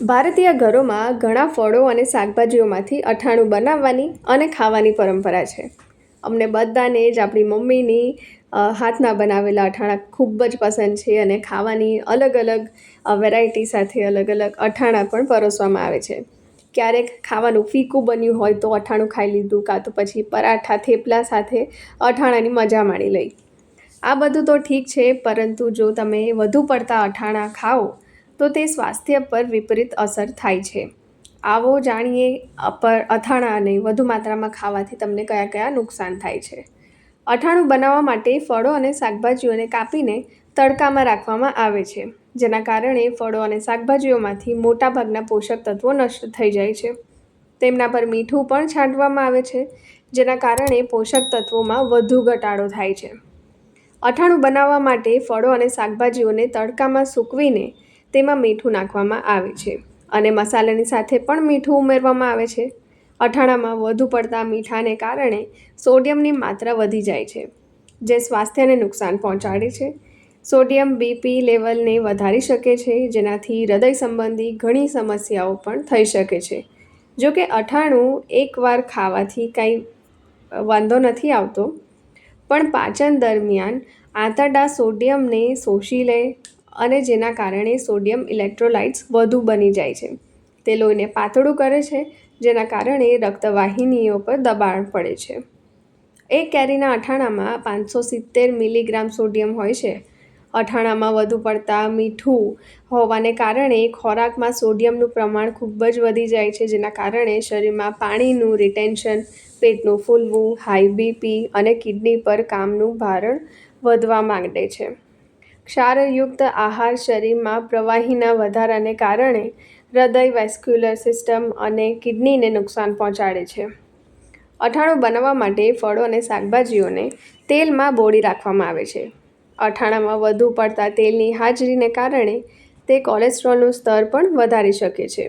ભારતીય ઘરોમાં ઘણા ફળો અને શાકભાજીઓમાંથી અઠાણું બનાવવાની અને ખાવાની પરંપરા છે. અમને બધાને જ આપણી મમ્મીની હાથના બનાવેલા અઠાણા ખૂબ જ પસંદ છે અને ખાવાની અલગ અલગ વેરાયટી સાથે અલગ અલગ અઠાણા પણ પરોસવામાં આવે છે. ક્યારેક ખાવાનું ફીકું બન્યું હોય તો અઠાણું ખાઈ લીધું કાં તો પછી પરાઠા, થેપલા સાથે અઠાણાની મજા માણી લઈ. આ બધું તો ઠીક છે, પરંતુ જો તમે વધુ પડતા અઠાણા ખાઓ તો તે સ્વાસ્થ્ય પર વિપરીત અસર થાય છે. આવો જાણીએ અપર અથાણાને વધુ માત્રામાં ખાવાથી તમને કયા કયા નુકસાન થાય છે. અથાણું બનાવવા માટે ફળો અને શાકભાજીઓને કાપીને તડકામાં રાખવામાં આવે છે, જેના કારણે ફળો અને શાકભાજીઓમાંથી મોટાભાગના પોષક તત્વો નષ્ટ થઈ જાય છે. તેમના પર મીઠું પણ છાંટવામાં આવે છે, જેના કારણે પોષક તત્વોમાં વધુ ઘટાડો થાય છે. અથાણું બનાવવા માટે ફળો અને શાકભાજીઓને તડકામાં સૂકવીને તેમાં મીઠું નાખવામાં આવે છે અને મસાલાની સાથે પણ મીઠું ઉમેરવામાં આવે છે. અથાણામાં વધુ પડતા મીઠાને કારણે સોડિયમની માત્રા વધી જાય છે, જે સ્વાસ્થ્યને નુકસાન પહોંચાડે છે. સોડિયમ બીપી લેવલને વધારી શકે છે, જેનાથી હૃદય સંબંધી ઘણી સમસ્યાઓ પણ થઈ શકે છે. જો કે અઠાણું એકવાર ખાવાથી કાંઈ વાંધો નથી આવતો, પણ પાચન દરમિયાન આંતરડા સોડિયમને શોષી લે અને જેના કારણે સોડિયમ ઇલેક્ટ્રોલાઇટ્સ વધુ બની જાય છે. તે લોહીને પાતળું કરે છે, જેના કારણે રક્તવાહિનીઓ પર દબાણ પડે છે. એક કેરીના અઠાણામાં પાંચસો સિત્તેર મિલીગ્રામ સોડિયમ હોય છે. અઠાણામાં વધુ પડતા મીઠું હોવાને કારણે ખોરાકમાં સોડિયમનું પ્રમાણ ખૂબ જ વધી જાય છે, જેના કારણે શરીરમાં પાણીનું રિટેન્શન, પેટનું ફૂલવું, હાઈ બીપી અને કિડની પર કામનું ભારણ વધવા માંડે છે. ક્ષારયુક્ત આહાર શરીરમાં પ્રવાહીના વધારાને કારણે હૃદય વેસ્ક્યુલર સિસ્ટમ અને કિડનીને નુકસાન પહોંચાડે છે. અઠાણું બનાવવા માટે ફળો અને શાકભાજીઓને તેલમાં બોળી રાખવામાં આવે છે. અઠાણામાં વધુ પડતા તેલની હાજરીને કારણે તે કોલેસ્ટ્રોલનું સ્તર પણ વધારી શકે છે,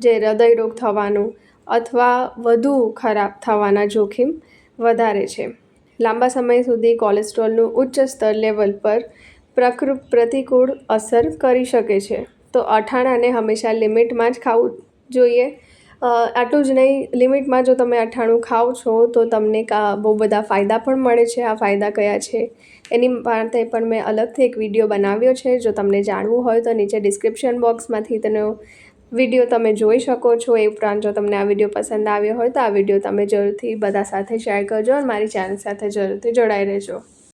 જે હૃદયરોગ થવાનું અથવા વધુ ખરાબ થવાના જોખમ વધારે છે. લાંબા સમય સુધી કોલેસ્ટ્રોલનું ઉચ્ચ સ્તર લેવલ પર પ્રકૃ, પ્રતિકૂળ અસર કરી શકે છે. તો અઠાણાને હંમેશા લિમિટમાં જ ખાવું જોઈએ. આટલું જ નહીં, લિમિટમાં જો તમે અઠાણું ખાઓ છો, તો તમને બહુ બધા ફાયદા પણ મળે છે. આ ફાયદા કયા છે? એની માટે પણ મેં અલગથી એક વીડિયો બનાવ્યો છે. જો તમને જાણવું હોય, તો નીચે ડિસ્ક્રિપ્શન બોક્સમાંથી તેનો વીડિયો તમે જોઈ શકો છો. એ ઉપરાંત જો તમને આ વીડિયો પસંદ આવ્યો હોય, તો આ વીડિયો તમે જરૂરથી બધા સાથે શેર કરજો અને મારી ચેનલ સાથે જરૂરથી જોડાઈ રહેજો.